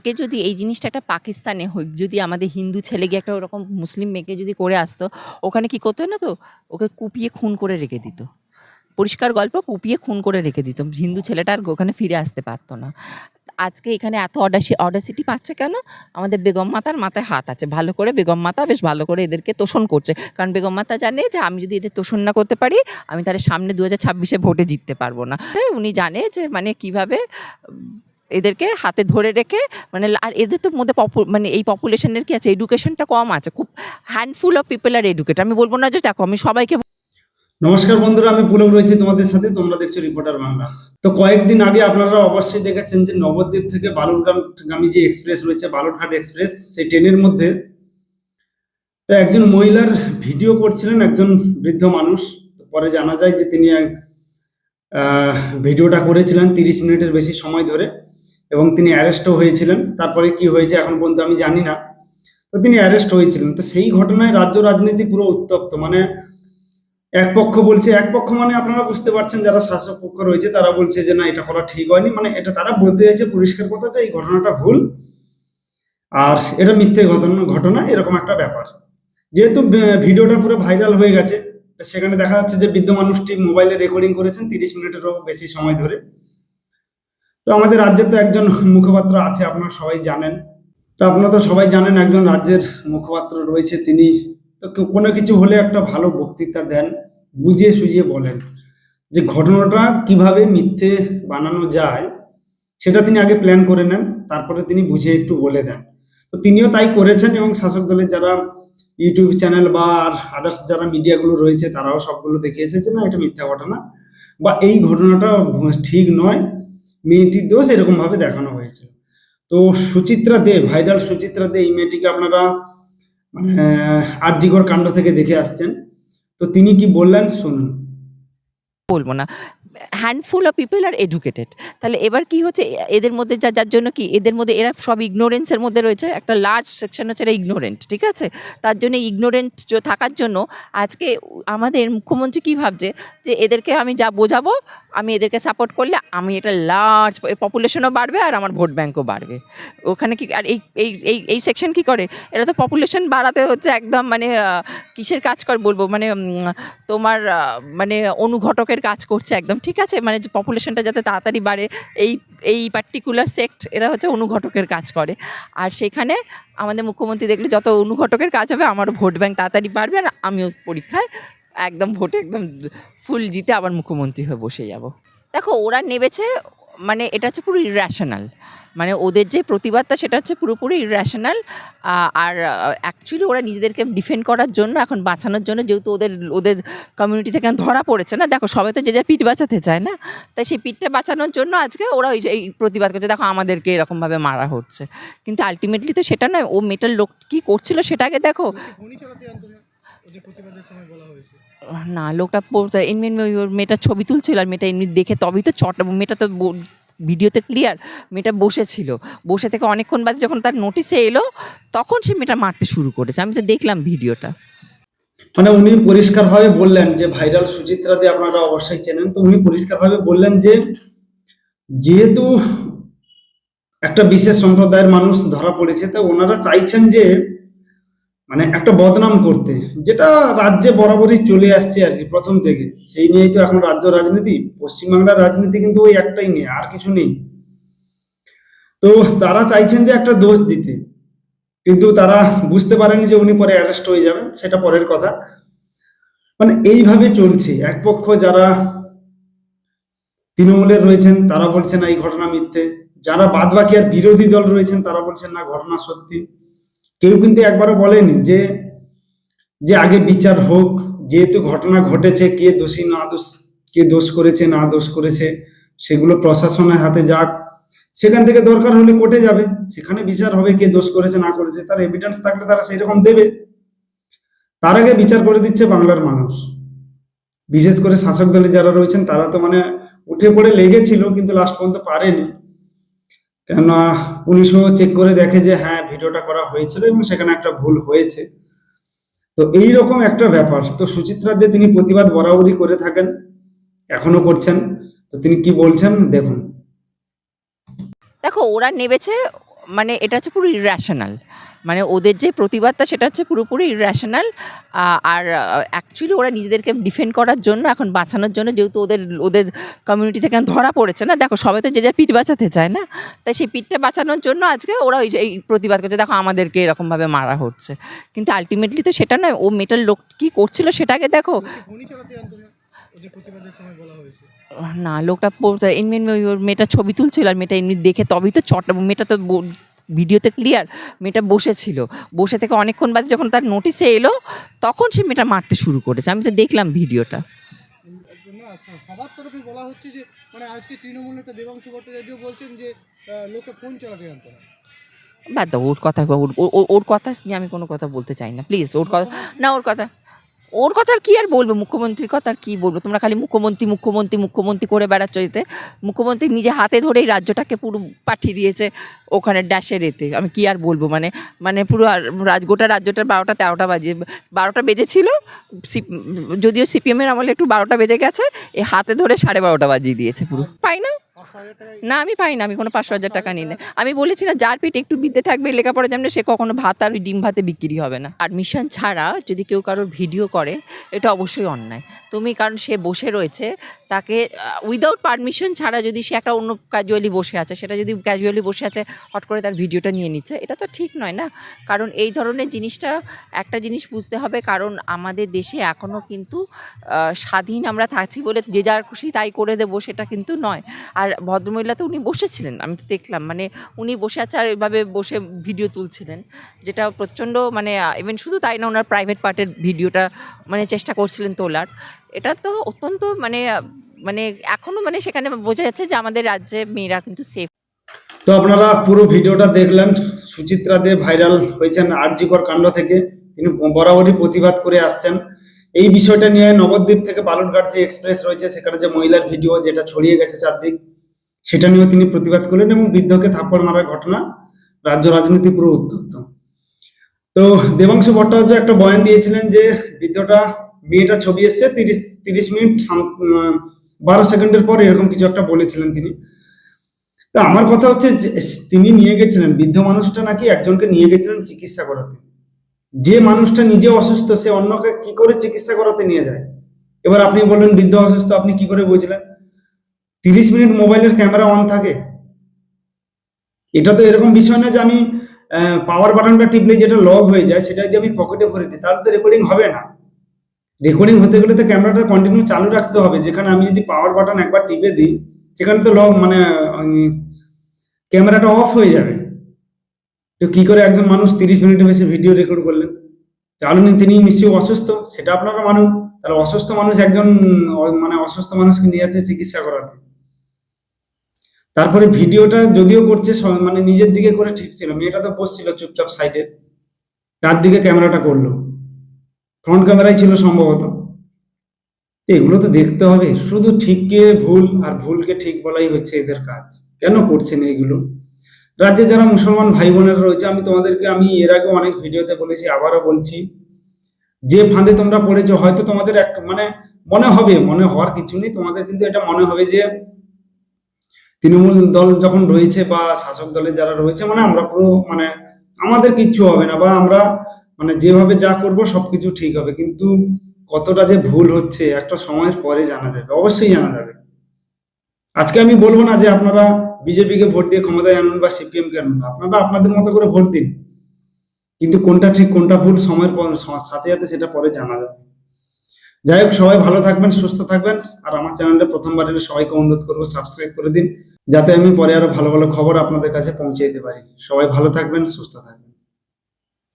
আজকে যদি এই জিনিসটা একটা পাকিস্তানে হই যদি আমাদের হিন্দু ছেলে গিয়ে একটা ওরকম মুসলিম মেয়েকে যদি করে আসতো, ওখানে কি করতো না তো? ওকে কুপিয়ে খুন করে রেখে দিত। পরিষ্কার গল্প, কুপিয়ে খুন করে রেখে দিত। হিন্দু ছেলেটা আর ওখানে ফিরে আসতে পারতো না। আজকে এখানে এত অডাসি অডাসিটি পাচ্ছে কেন? আমাদের বেগম মাতার মাথায় হাত আছে। ভালো করে বেগম মাতা বেশ ভালো করে এদেরকে তোষণ করছে। কারণ বেগম মাতা জানে যে আমি যদি এদের তোষণ না করতে পারি, আমি তাহলে সামনে দু হাজার ছাব্বিশে ভোটে জিততে পারব না। উনি জানে যে মানে কীভাবে এদেরকে হাতে ধরে রেখে মানে আর এদের তো মধ্যে মানে এই পপুলেশনের কি আছে? এডুকেশনটা কম আছে। খুব handful of people are educate আমি বলব না যে, দেখো, আমি সবাইকে নমস্কার বন্ধুরা, আমি পুলক রয়েছি তোমাদের সাথে। তোমরা দেখছ রিপোর্টার বাংলা তো কয়েকদিন আগে আপনারা অবশ্যই দেখেছেন যে, নবদ্বীপ থেকে বালুরঘাটগামী যে এক্সপ্রেস রয়েছে, বালুরঘাট এক্সপ্রেস সেই ট্রেনের মধ্যে। তো একজন মহিলার ভিডিও করছিলেন একজন বৃদ্ধ মানুষ। পরে জানা যায় যে, তিনি ভিডিওটা করেছিলেন তিরিশ মিনিটের বেশি সময় ধরে। এবং তিনি অ্যারেস্টও হয়েছিলেন। তারপরে কি হয়েছে এখন পর্যন্ত আমি জানি না। তো তিনি অ্যারেস্ট হয়েছিলেন। তো সেই ঘটনায় রাজ্য রাজনীতি পুরো উত্তপ্ত। মানে এক পক্ষ বলছে, এক পক্ষ মানে আপনারা বুঝতে পারছেন যারা শাসক পক্ষ রয়েছে, তারা বলছে যে না, এটা করা ঠিক হয়নি। মানে এটা তারা বলতে চাইছে, পরিষ্কার কথা যে এই ঘটনাটা ভুল। আর এটা মিথ্যে ঘটনা ঘটনা, এরকম একটা ব্যাপার। যেহেতু ভিডিওটা পুরো ভাইরাল হয়ে গেছে সেখানে দেখা যাচ্ছে যে বৃদ্ধ মানুষটি মোবাইলে রেকর্ডিং করেছেন, তিরিশ মিনিটেরও বেশি সময় ধরে। তো আমাদের রাজ্যে তো একজন মুখপাত্র আছে, আপনারা সবাই জানেন। তো আপনারা তো সবাই জানেন একজন রাজ্যের মুখপাত্র রয়েছে তিনি। তো কোনো কিছু হলে একটা ভালো বক্তৃতা দেন, বুঝিয়ে সুঝিয়ে বলেন যে ঘটনাটা কীভাবে মিথ্যে বানানো যায়, সেটা তিনি আগে প্ল্যান করে নেন, তারপরে তিনি বুঝিয়ে একটু বলে দেন। তো তিনিও তাই করেছেন এবং শাসক দলের যারা ইউটিউব চ্যানেল বা আর আদার্স যারা মিডিয়াগুলো রয়েছে, তারাও সবগুলো দেখিয়েছে যে না, এটা মিথ্যা ঘটনা বা এই ঘটনাটা ঠিক নয়। মেয়েটির দোষ এরকম ভাবে দেখানো হয়েছে তো সুচিত্রা দে, ভাইরাল সুচিত্রা দে, এই মেয়েটিকে আপনারা মানে আরজিগর কাণ্ড থেকে দেখে আসছেন। তো তিনি কি বললেন? শুনুন। বলব না। Handful of people are educated তাহলে এবার কি হচ্ছে? এদের মধ্যে যা, যার জন্য কি? এদের মধ্যে এরা সব ইগনোরেন্সের মধ্যে রয়েছে। একটা লার্জ সেকশন হচ্ছে এরা ইগনোরেন্ট ঠিক আছে? তার জন্য ইগনোরেন্ট থাকার জন্য আজকে আমাদের মুখ্যমন্ত্রী কী ভাবছে? যে এদেরকে আমি যা বোঝাবো, আমি এদেরকে সাপোর্ট করলে আমি এটা লার্জ পপুলেশনও বাড়বে আর আমার ভোট ব্যাঙ্কও বাড়বে। ওখানে কি, আর এই এই এই সেকশন কি করে? এরা তো পপুলেশন বাড়াতে হচ্ছে একদম মানে কিসের কাজ কর বলব? মানে তোমার মানে অনুঘটকের কাজ করছে একদম, ঠিক আছে? মানে পপুলেশনটা যাতে তাড়াতাড়ি বাড়ে, এই এই পার্টিকুলার সেক্ট এরা হচ্ছে অনুঘটকের কাজ করে। আর সেখানে আমাদের মুখ্যমন্ত্রী দেখলে যত অনুঘটকের কাজ হবে, আমারও ভোট ব্যাংক তাড়াতাড়ি বাড়বে আর আমিও পরীক্ষায় একদম ভোটে একদম ফুল জিতে আবার মুখ্যমন্ত্রী হয়ে বসে যাব। দেখো, ওরা নেবেছে মানে এটা হচ্ছে পুরো ইরেশনাল মানে ওদের যে প্রতিবাদটা সেটা হচ্ছে পুরোপুরি ইরেশনাল আর অ্যাকচুয়ালি ওরা নিজেদেরকে ডিফেন্ড করার জন্য এখন বাঁচানোর জন্য যেহেতু ওদের ওদের কমিউনিটি থেকে ধরা পড়েছে না, দেখো সবাই তো যে যার পিঠ বাঁচাতে চায় না, তাই সেই পিঠটা বাঁচানোর জন্য আজকে ওরা ওই যে এই প্রতিবাদ করছে, দেখো আমাদেরকে এরকমভাবে মারা হচ্ছে। কিন্তু আলটিমেটলি তো সেটা নয়, ও মেটার লোক কি করছিল সেটাকে দেখো না ওই যে প্রতিবাদের সময় বলা হয়েছে? না লোকটা এমনি ওই ওর মেয়েটার ছবি তুলছিল আর মেয়েটা এমনি দেখে তবেই তো চট মেয়েটা তো ভিডিওতে ক্লিয়ার মেয়েটা বসেছিল। বসে থেকে অনেকক্ষণ বাদে যখন তার নোটিসে এলো তখন সে মেয়েটা মারতে শুরু করেছে। আমি তো দেখলাম ভিডিওটা। মানে উনি পরিষ্কারভাবে বললেন যে ভাইরাল সুচিত্রা দিয়ে আপনারা অবশ্যই চেনেন। তো উনি পরিষ্কারভাবে বললেন যে যেহেতু একটা বিশেষ সম্প্রদায়ের মানুষ ধরা পড়েছে তো ওনারা চাইছেন যে মানে একটা বদনাম করতে, যেটা রাজ্যে বরাবরই চলে আসছে আর কি প্রথম থেকে। সেই নিয়েই তো এখন রাজ্য রাজনীতি, পশ্চিমবাংলার রাজনীতি কিন্তু ওই একটাই নেই আর কিছু নেই। তো তারা চাইছেন যে একটা দোষ দিতে, কিন্তু তারা বুঝতে পারেনি যে উনি পরে অ্যারেস্ট হয়ে যাবেন, সেটা পরের কথা। মানে এইভাবে চলছে, এক পক্ষ যারা তৃণমূলের রয়েছেন, তারা বলছেন এই ঘটনা মিথ্যে। যারা বাদ বাকি আর বিরোধী দল রয়েছেন, তারা বলছেন না ঘটনা সত্যি। কেউ কিন্তু একবারও বলেনি যে যে আগে বিচার হোক, যেহেতু ঘটনা ঘটেছে, কে দোষী, না দোষ, কে দোষ করেছে, না দোষ করেছে, সেগুলো প্রশাসনের হাতে যাক। সেখান থেকে দরকার হলে কোর্টে যাবে। সেখানে বিচার হবে কে দোষ করেছে, না করেছে, তার এভিডেন্স থাকলে তারা সেই রকম দেবে। তার আগে বিচার করে দিচ্ছে বাংলার মানুষ। বিশেষ করে শাসক দলে যারা রয়েছেন, তারা তো মানে উঠে পড়ে লেগেছিল, কিন্তু লাস্ট পর্যন্ত পারেনি। কেননা পুলিশও চেক করে দেখে যে হ্যাঁ ভিডিওটা করা হয়েছিল এবং সেখানে একটা ভুল হয়েছে। তো এই রকম একটা ব্যাপার। তো সুচিত্রা দে তিনি প্রতিবাদ বরাবরই করে থাকেন, এখনও করছেন। তো তিনি কি বলছেন, দেখুন। দেখো, ওরা নেবেছে মানে এটা হচ্ছে পুরো ইরেশনাল মানে ওদের যে প্রতিবাদটা, সেটা হচ্ছে পুরোপুরি ইরেশনাল আর অ্যাকচুয়ালি ওরা নিজেদেরকে ডিফেন্ড করার জন্য, এখন বাঁচানোর জন্য যেহেতু ওদের ওদের কমিউনিটি থেকে ধরা পড়েছে না। দেখো, সবাই তো যে যার পিঠ বাঁচাতে চায় না। তাই সেই পিঠটা বাঁচানোর জন্য আজকে ওরা ওই যে, এই প্রতিবাদ করছে, দেখো, আমাদেরকে এরকমভাবে মারা হচ্ছে। কিন্তু আলটিমেটলি তো সেটা নয়, ও মেটাল লোক কী করছিল সেটাকে দেখো। না যে লোকটা এমনি ওই ওর মেয়েটা ছবি তুলছিল, আর মেয়েটা এমনি দেখে তবেই তো চটা, মেয়েটা তো ভিডিওতে ক্লিয়ার মেয়েটা বসেছিল। বসে থেকে অনেকক্ষণ বাদে যখন তার নোটিসে এলো, তখন সে মেয়েটা মারতে শুরু করেছে। আমি তো দেখলাম ভিডিওটা। সবার তরফে বলা হচ্ছে যে মানে আজকে তৃণমূল নেতা দেবাংশু ভট্টাচার্য বলছেন যে লোকে ফোন চালাতে বাদ ওর কথা, ওর- ওর কথা নিয়ে আমি কোনো কথা বলতে চাই না। প্লিজ ওর কথা না, ওর কথা ওর কথা আর কি আর বলব? মুখ্যমন্ত্রীর কথা আর কি বলব? তোমরা খালি মুখ্যমন্ত্রী মুখ্যমন্ত্রী মুখ্যমন্ত্রী করে বেড়াচ্ছ এতে। মুখ্যমন্ত্রী নিজে হাতে ধরেই রাজ্যটাকে পুরো পাঠিয়ে দিয়েছে ওখানে ড্যাশের এতে। আমি কি আর বলব? মানে মানে পুরো রাজ, গোটা রাজ্যটার বারোটা তেরোটা বাজে। বারোটা বেজেছিল। যদিও সিপিএমের আমলে একটু বারোটা বেজে গেছে এই হাতে ধরে সাড়ে বারোটা বাজিয়ে দিয়েছে পুরো। পাই না? না আমি পাই না আমি কোনো পাঁচশো হাজার টাকা নিই না। আমি বলেছি না যার পেটে একটু বিদ্যে থাকবে লেখাপড়া জানবে সে কখনো ভাত আর ওই ডিম ভাতে বিক্রি হবে না। পারমিশন ছাড়া যদি কেউ কারোর ভিডিও করে এটা অবশ্যই অন্যায়। তুমি কারণ সে বসে রয়েছে তাকে উইদাউট পারমিশন ছাড়া যদি সে একটা অন্য ক্যাজুয়ালি বসে আছে সেটা যদি ক্যাজুয়ালি বসে আছে হট করে তার ভিডিওটা নিয়ে নিচ্ছে এটা তো ঠিক নয় না? কারণ এই ধরনের জিনিসটা একটা জিনিস বুঝতে হবে কারণ আমাদের দেশে এখনও কিন্তু স্বাধীন আমরা থাকছি বলে যে যার খুশি তাই করে দেবো সেটা কিন্তু নয়। আর ভদ্রমহিলা তো উনি বসেছিলেন। আমি তো দেখলাম মানে উনি বসে আছে আর এভাবে বসে ভিডিও তুলছিলেন, যেটা প্রচণ্ড মানে ইভেন শুধু তাই না, ওনার প্রাইভেট পার্টের ভিডিওটা মানে চেষ্টা করছিলেন তোলার। এটা তো অত্যন্ত মানে মানে এখনও মানে সেখানে বোঝা যাচ্ছে যে আমাদের রাজ্যে মেয়েরা কিন্তু সেফ তো আপনারা পুরো ভিডিওটা দেখলেন, সুচিত্রা দে ভাইরাল হয়েছেন আরজিকর কাণ্ড থেকে, তিনি বরাবরই প্রতিবাদ করে আসছেন। এই বিষয়টা নিয়ে নবদ্বীপ থেকে বালুরঘাট যে এক্সপ্রেস রয়েছে, সেখানে যে মহিলার ভিডিও, যেটা ছড়িয়ে গেছে চারদিক সেটা নিয়েও তিনি প্রতিবাদ করলেন এবং বৃদ্ধকে থাপ্পড় মারার ঘটনা রাজ্য রাজনীতি পুরো উত্তপ্ত। তো দেবাংশু ভট্টাচার্য একটা বয়ান দিয়েছিলেন যে, বৃদ্ধটা, মেয়েটা ছবি এসছে, তিরিশ তিরিশ মিনিট বারো সেকেন্ডের পর এরকম কিছু একটা বলেছিলেন তিনি। তা আমার কথা হচ্ছে তিনি নিয়ে গেছিলেন, বৃদ্ধ মানুষটা নাকি একজনকে নিয়ে গেছিলেন চিকিৎসা করাতে। যে মানুষটা নিজে অসুস্থ, সে অন্যকে কি করে চিকিৎসা করাতে নিয়ে যায়? এবার আপনি বললেন, বৃদ্ধ অসুস্থ, আপনি কি করে বুঝলেন? তিরিশ মিনিট মোবাইলের ক্যামেরা অন থাকে। এটা তো এরকম বিষয় না যে আমি পাওয়ার বাটনটা টিপলে যেটা লগ হয়ে যায় সেটা যদি আমি পকেটে ভরে দিই, তাহলে তো রেকর্ডিং হবে না। রেকর্ডিং হতে গেলে তো ক্যামেরাটা কন্টিনিউ চালু রাখতে হবে। যেখানে আমি যদি পাওয়ার বাটন একবার টিপে দিই, সেখানে তো লগ মানে ক্যামেরাটা অফ হয়ে যাবে। তো কি করে একজন মানুষ তিরিশ মিনিটের বেশি ভিডিও রেকর্ড করলেন? তাহলে তিনি নিশ্চয়ই অসুস্থ, সেটা আপনারা মানুন। তাহলে অসুস্থ মানুষ একজন মানে অসুস্থ মানুষকে নিয়ে যাচ্ছে চিকিৎসা করাতে। তারপরে ভিডিওটা যদিও করছে মানে নিজের দিকে করে ঠিক ছিল মেয়েটা তো বসছিল চুপচাপ সাইডে তার দিকে ক্যামেরাটা করল। ফ্রন্ট ক্যামেরাই ছিল সম্ভবত। এগুলো তো দেখতে হবে। শুধু ঠিককে ভুল আর ভুলকে ঠিক বলাই হচ্ছে এদের কাজ। কেন করছেন এইগুলো রাজ্যে যারা মুসলমান ভাই বোনেরা রয়েছে, আমি তোমাদেরকে, আমি এর আগে অনেক ভিডিওতে বলেছি, আবারও বলছি, যে ফাঁদে তোমরা পড়েছো, হয়তো তোমাদের এক মানে মনে হবে, মনে হওয়ার কিছু নেই। তোমাদের কিন্তু এটা মনে হবে যে তৃণমূল দল যখন রয়েছে বা শাসক দলে যারা রয়েছে মানে আমরা পুরো মানে আমাদের কিচ্ছু হবে না বা আমরা মানে যেভাবে যা করব সবকিছু ঠিক হবে। কিন্তু কতটা যে ভুল হচ্ছে একটা সময়ের পরে জানা যাবে, অবশ্যই জানা যাবে। আজকে আমি বলব না যে আপনারা বিজেপিকে ভোট দিয়ে ক্ষমতায় আনুন বা সিপিএম কে আনুন আপনারা আপনাদের মতো করে ভোট দিন। কিন্তু কোনটা ঠিক, কোনটা ভুল, সময়ের পর, সাথে সাথে সেটা পরে জানা যাবে। যাই হোক, সবাই ভালো থাকবেন, সুস্থ থাকবেন, আর আমার চ্যানেলটা প্রথমবার এলে সবাইকে অনুরোধ করব সাবস্ক্রাইব করে দিন, যাতে আমি পরে আরও ভালো ভালো খবর আপনাদের কাছে পৌঁছে দিতে পারি। সবাই ভালো থাকবেন, সুস্থ থাকবেন।